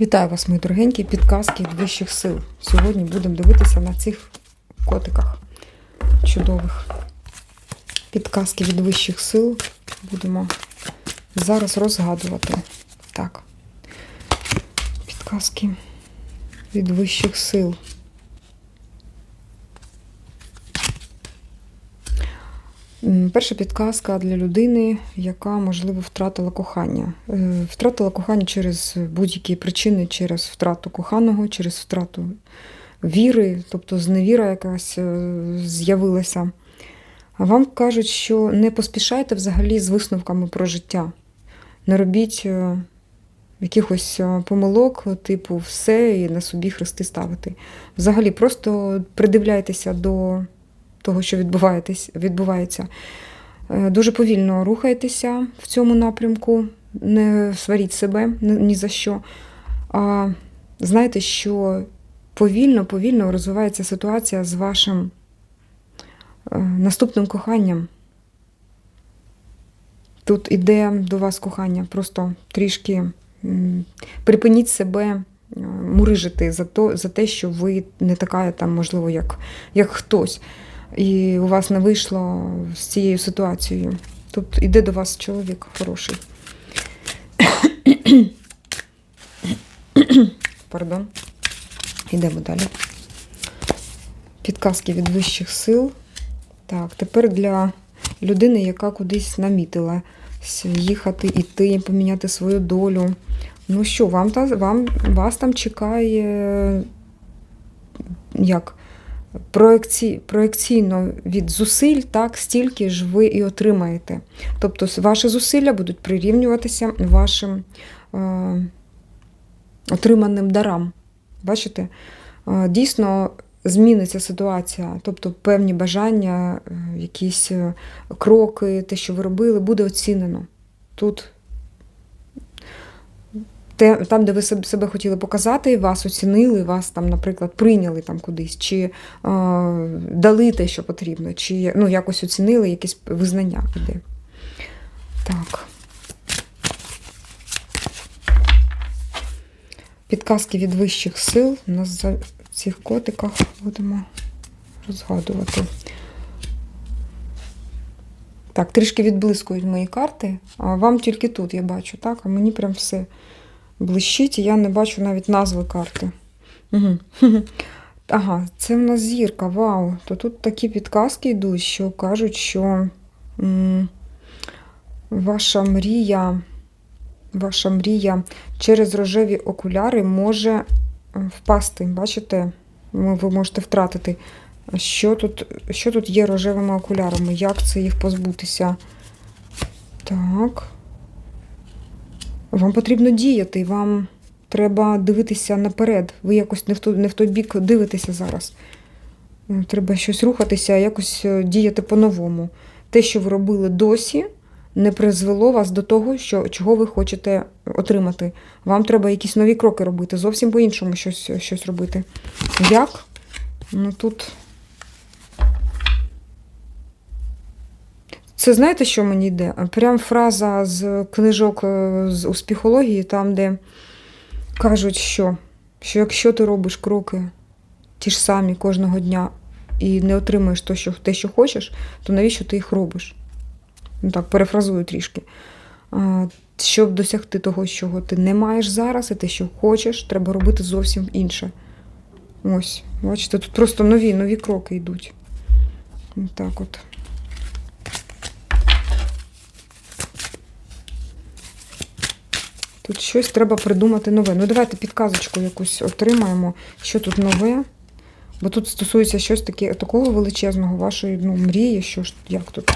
Вітаю вас, мої дорогенькі, підказки від вищих сил. Сьогодні будемо дивитися на цих котиках чудових. Підказки від вищих сил будемо зараз розгадувати. Так. Підказки від вищих сил. Перша підказка для людини, яка, можливо, втратила кохання. Е, Втратила кохання через будь-які причини, через втрату коханого, через втрату віри, тобто зневіра якась е, з'явилася. Вам кажуть, що не поспішайте взагалі з висновками про життя. Не робіть е, якихось помилок, типу, все і на собі хрести ставити. Взагалі, просто придивляйтеся до того, що відбувається. Е, Дуже повільно рухайтеся в цьому напрямку, не сваріть себе ні за що. А знайте, що повільно, повільно розвивається ситуація з вашим е, наступним коханням. Тут іде до вас кохання, просто трішки припиніть себе е, мурижити за, то, за те, що ви не така, там, можливо, як, як хтось і у вас не вийшло з цією ситуацією. Тут іде до вас чоловік хороший. Пардон. Йдемо далі. Підказки від вищих сил. Так, тепер для людини, яка кудись намітила їхати, іти, поміняти свою долю. Ну що, вам, вам вас там чекає як? Проекці, проекційно від зусиль, так, стільки ж ви і отримаєте. Тобто ваші зусилля будуть прирівнюватися вашим е, отриманим дарам. Бачите? Е, дійсно зміниться ситуація, тобто певні бажання, е, якісь е, кроки, те, що ви робили, буде оцінено. Тут те, там, де ви себе хотіли показати, вас оцінили, вас там, наприклад, прийняли там кудись, чи е, дали те, що потрібно, чи ну, якось оцінили, якесь визнання іде. Так. Підказки від вищих сил на за цих котиках будемо розгадувати. Так, трішки відблискують мої карти, а вам тільки тут я бачу, так? А мені прям все блищить, і я не бачу навіть назви карти. Угу. Ага, це в нас зірка, вау. То тут такі підказки йдуть, що кажуть, що м, ваша мрія, ваша мрія через рожеві окуляри може е, впасти. Бачите? Ви ви можете втратити. Що тут, що тут є рожевими окулярами? Як це їх позбутися? Так. Вам потрібно діяти, вам треба дивитися наперед. Ви якось не в той, не в той бік дивитеся зараз. Е, Треба щось рухатися, якось е, діяти по-новому. Те, що ви робили досі, не призвело вас до того, що, чого ви хочете отримати. Вам треба якісь нові кроки робити, зовсім по-іншому щось, щось робити. Як? Ну тут. Це знаєте, що мені йде? Прям фраза з книжок е, з психології, там, де кажуть, що, що якщо ти робиш кроки ті ж самі кожного дня і не отримуєш то, що, те, що хочеш, то навіщо ти їх робиш? Ну, так, перефразую трішки. Щоб досягти того, чого ти не маєш зараз, і те, що хочеш, треба робити зовсім інше. Ось, бачите, тут просто нові, нові кроки йдуть. Так от. Тут щось треба придумати нове. Ну, давайте підказочку якусь отримаємо, що тут нове. Бо тут стосується щось таке, такого величезного, вашої ну, мрії, що ж, як тут.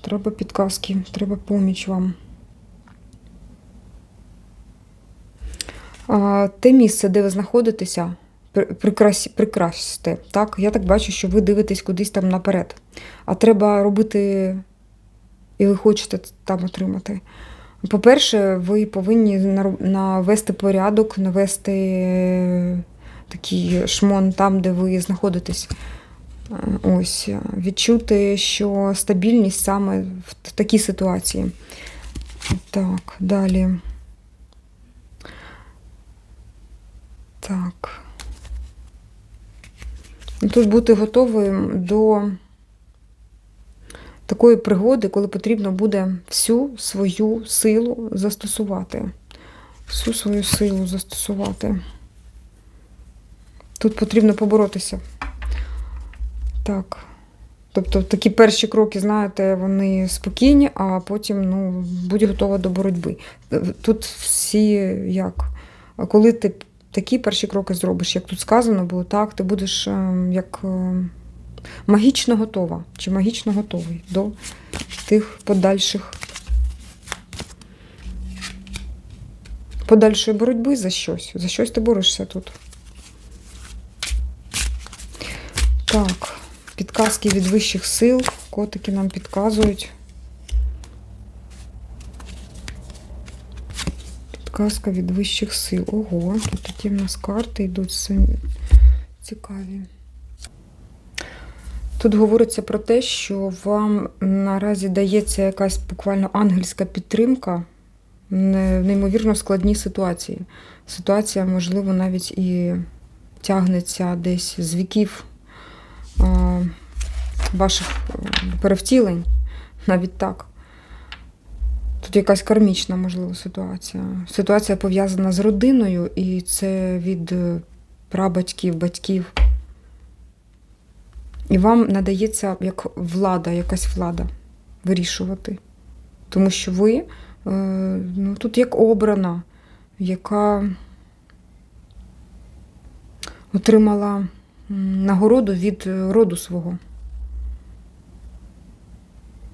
Треба підказки, треба поміч вам. А, те місце, де ви знаходитеся, при- прикрасьте. Так? Я так бачу, що ви дивитесь кудись там наперед. А треба робити, і ви хочете там отримати. По-перше, ви повинні навести порядок, навести такий шмон там, де ви знаходитесь. Е, Ось, е, відчути, що стабільність саме в такій ситуації. Так, далі. Так. Тут бути готовим до такої пригоди, коли потрібно буде всю свою силу застосувати. Всю свою силу застосувати. Тут потрібно поборотися. Так. Тобто такі перші кроки, знаєте, вони спокійні, а потім ну, будь готова до боротьби. Тут всі як? Коли ти такі перші кроки зробиш, як тут сказано було, так, ти будеш е, як е, магічно готова чи магічно готовий до тих подальших подальшої боротьби за щось. За щось ти борешся тут. Так, підказки від вищих сил. Котики нам підказують. Підказка від вищих сил. Ого, тут такі в нас карти йдуть цікаві. Тут говориться про те, що вам наразі дається якась буквально ангельська підтримка в неймовірно складній ситуації. Ситуація, можливо, навіть і тягнеться десь з віків ваших е, перевтілень, навіть так. Тут якась кармічна, можливо, ситуація. Ситуація пов'язана з родиною, і це від е, прабатьків, батьків. І вам надається як влада, якась влада вирішувати. Тому що ви е, ну, тут як обрана, яка отримала нагороду від роду свого.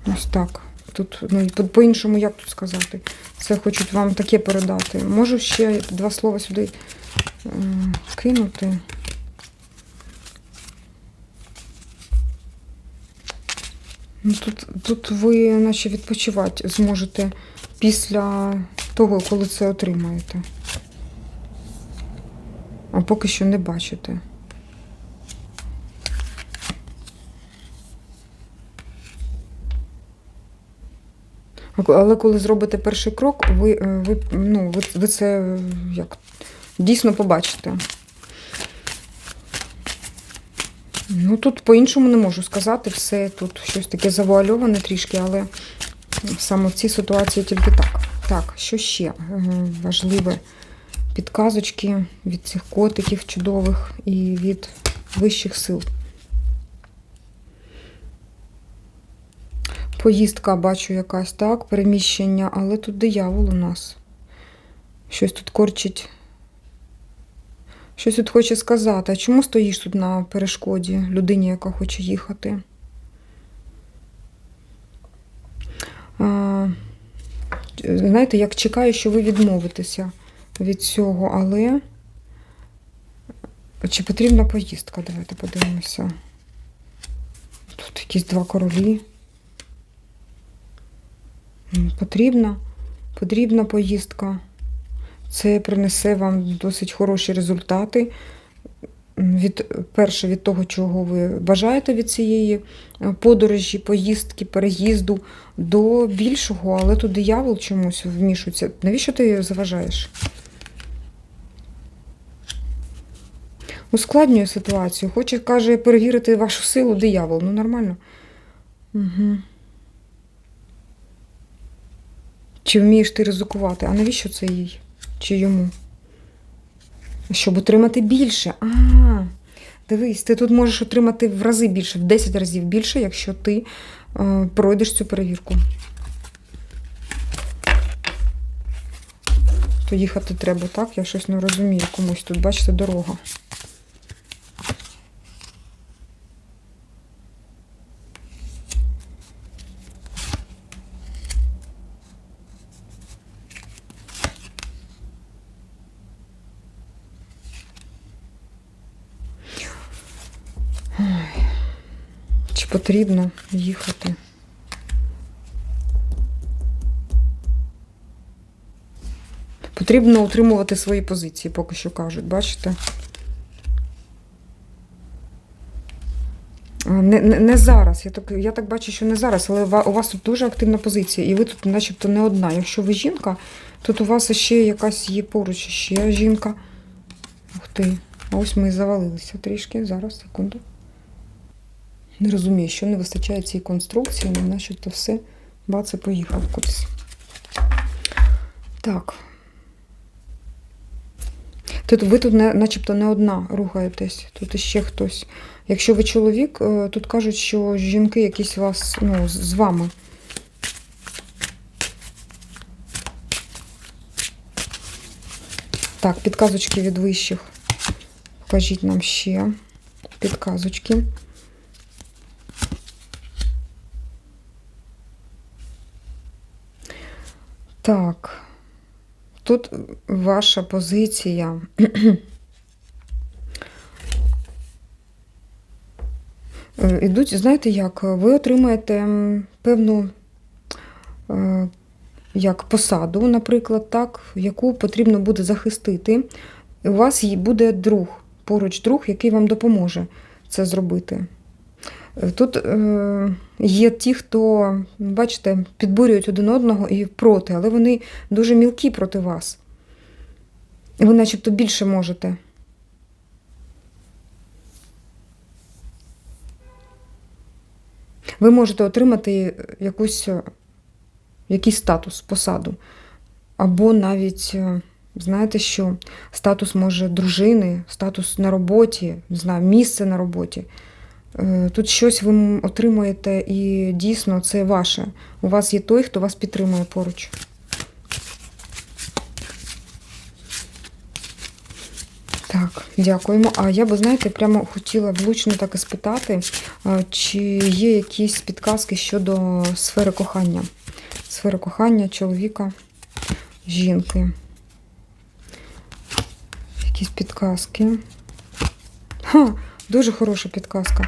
Ось так. Тут, ну, по- по-іншому, як тут сказати? Це хочуть вам таке передати. Можу ще два слова сюди кинути. Ну, тут, тут ви наче відпочивати зможете після того, коли це отримаєте. А поки що не бачите. Але коли зробите перший крок, ви, е, ви, ну, ви, ви це як, дійсно побачите. Ну, тут по-іншому не можу сказати. Все тут щось таке завуальоване трішки, але саме в цій ситуації тільки так. Так, що ще е, важливе? Підказочки від цих котиків чудових і від вищих сил. Поїздка бачу якась, так, переміщення, але тут диявол у нас. Щось тут корчить. Щось тут хоче сказати. А чому стоїш тут на перешкоді людині, яка хоче їхати? А, знаєте, як чекаю, що ви відмовитеся від цього, але чи потрібна поїздка? Давайте подивимося. Тут якісь два королі. Потрібна, потрібна поїздка. Це принесе вам досить хороші результати. Від, перше, від того, чого ви бажаєте від цієї е, подорожі, поїздки, переїзду до більшого, але тут диявол чомусь вмішується. Навіщо ти заважаєш? Ускладнює ситуацію. Хоче, каже, перевірити вашу силу диявол. Ну, нормально. Угу. Чи вмієш ти ризикувати? А навіщо це їй? Чи йому? Щоб отримати більше. А, дивись, ти тут можеш отримати в рази більше, в 10 разів більше, якщо ти е, пройдеш цю перевірку. То їхати треба, так? Я щось не розумію комусь тут, бачите, дорога. Чи потрібно їхати? Потрібно утримувати свої позиції, поки що кажуть, бачите? Не, не, не зараз. Я так, я так бачу, що не зараз, але у вас тут дуже активна позиція, і ви тут начебто не одна. Якщо ви жінка, тут у вас ще якась є поруч ще жінка. Ух ти. ось ми і завалилися трішки. Зараз, секунду. Не розумію, що не вистачає цієї конструкції, не начебто все. Бац, і поїхав кудись. Так. Тут ви тут начебто не одна рухаєтесь, тут іще хтось. Якщо ви чоловік, е, тут кажуть, що жінки якісь вас ну, з вами. Так, підказочки від вищих. Покажіть нам ще підказочки. Так. Тут ваша позиція. Е, Ідуть, знаєте як, ви отримаєте певну е, як посаду, наприклад, так, яку потрібно буде захистити. У вас буде друг, поруч друг, який вам допоможе це зробити. Тут е, є ті, хто, бачите, підбурюють один одного і проти, але вони дуже мілкі проти вас. І ви начебто більше можете. Ви можете отримати якусь, е, якийсь статус, посаду. Або навіть, е, знаєте що, статус може дружини, статус на роботі, не знаю, місце на роботі. Е, Тут щось ви отримаєте, і дійсно це ваше. У вас є той, хто вас підтримує поруч. Так, дякуємо. А я би, знаєте, прямо хотіла влучно так і спитати, чи є якісь підказки щодо сфери кохання. Сфери кохання чоловіка, жінки. Якісь підказки. Ха, дуже хороша підказка.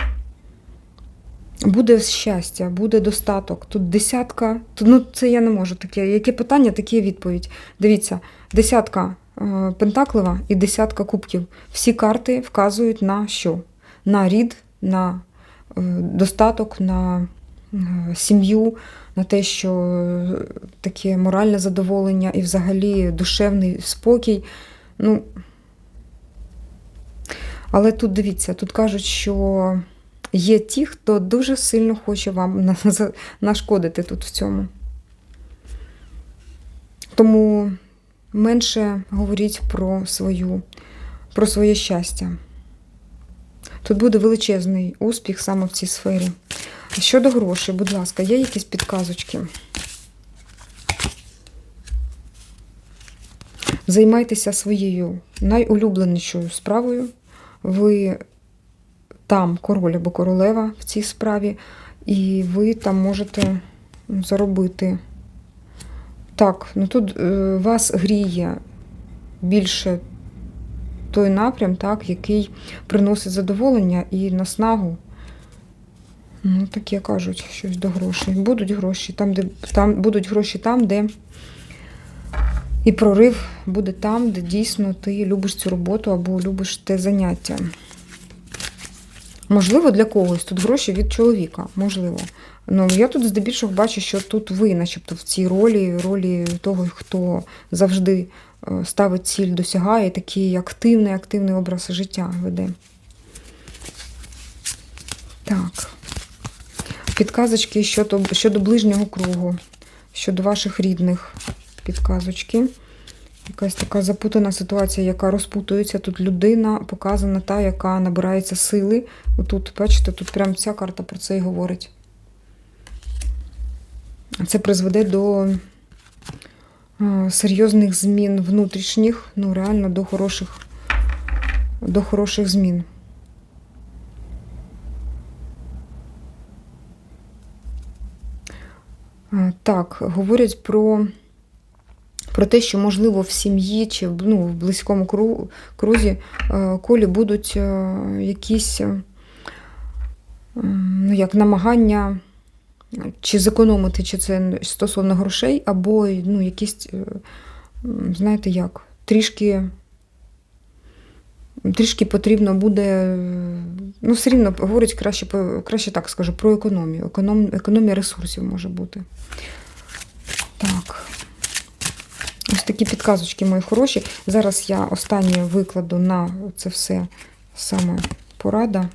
Буде щастя, буде достаток. Тут десятка. Ну, це я не можу таке. Яке питання, таке відповідь. Дивіться, десятка е, пентаклева і десятка кубків. Всі карти вказують на що? На рід, на е, достаток, на е, сім'ю, на те, що таке моральне задоволення і взагалі душевний спокій. Ну, але тут дивіться, тут кажуть, що є ті, хто дуже сильно хоче вам нашкодити тут в цьому. Тому менше говоріть про свою, про своє щастя. Тут буде величезний успіх саме в цій сфері. Щодо грошей, будь ласка, є якісь підказочки? Займайтеся своєю найулюбленішою справою. Ви там король або королева в цій справі, і ви там можете заробити. Так, ну тут е, вас гріє більше той напрям, так, який приносить задоволення і наснагу. Ну, таке кажуть, щось до грошей. Будуть гроші там, де там будуть гроші там, де і прорив буде там, де дійсно ти любиш цю роботу або любиш те заняття. Можливо, для когось тут гроші від чоловіка, можливо. Ну, я тут здебільшого бачу, що тут ви, начебто, в цій ролі, ролі того, хто завжди е, ставить ціль, досягає, такий активний, активний образ життя веде. Так. Підказочки щодо, щодо ближнього кругу, щодо ваших рідних підказочки. Якась така запутана ситуація, яка розпутується. Тут людина показана та, яка набирається сили. Отут, бачите, тут прям ця карта про це і говорить. Це призведе до е, серйозних змін внутрішніх, ну реально до хороших, до хороших змін. Е, Так, говорять про, про те, що, можливо, в сім'ї чи ну, в близькому крузі е, колі будуть е, якісь е, ну, як намагання чи зекономити, чи це стосовно грошей, або ну, якісь, знаєте як, трішки. Трішки потрібно буде, ну, все рівно говорить краще, краще так скажу, про економію. Економ, економія ресурсів може бути. Так. Ось такі підказочки, мої хороші. Зараз я останнє викладу на це все саме порада.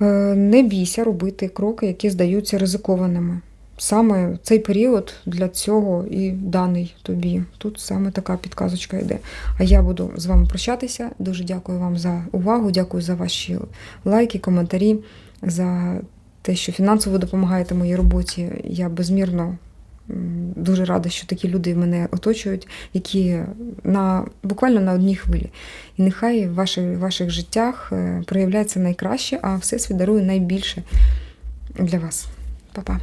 Е, Не бійся робити кроки, які здаються ризикованими. Саме цей період для цього і даний тобі. Тут саме така підказочка йде. А я буду з вами прощатися. Дуже дякую вам за увагу, дякую за ваші лайки, коментарі, за те, що фінансово допомагаєте моїй роботі. Я безмірно дуже рада, що такі люди мене оточують, які на буквально на одній хвилі. І нехай в ваших, ваших життях е, проявляється найкраще, а Всесвіт дарує найбільше для вас. Па-па.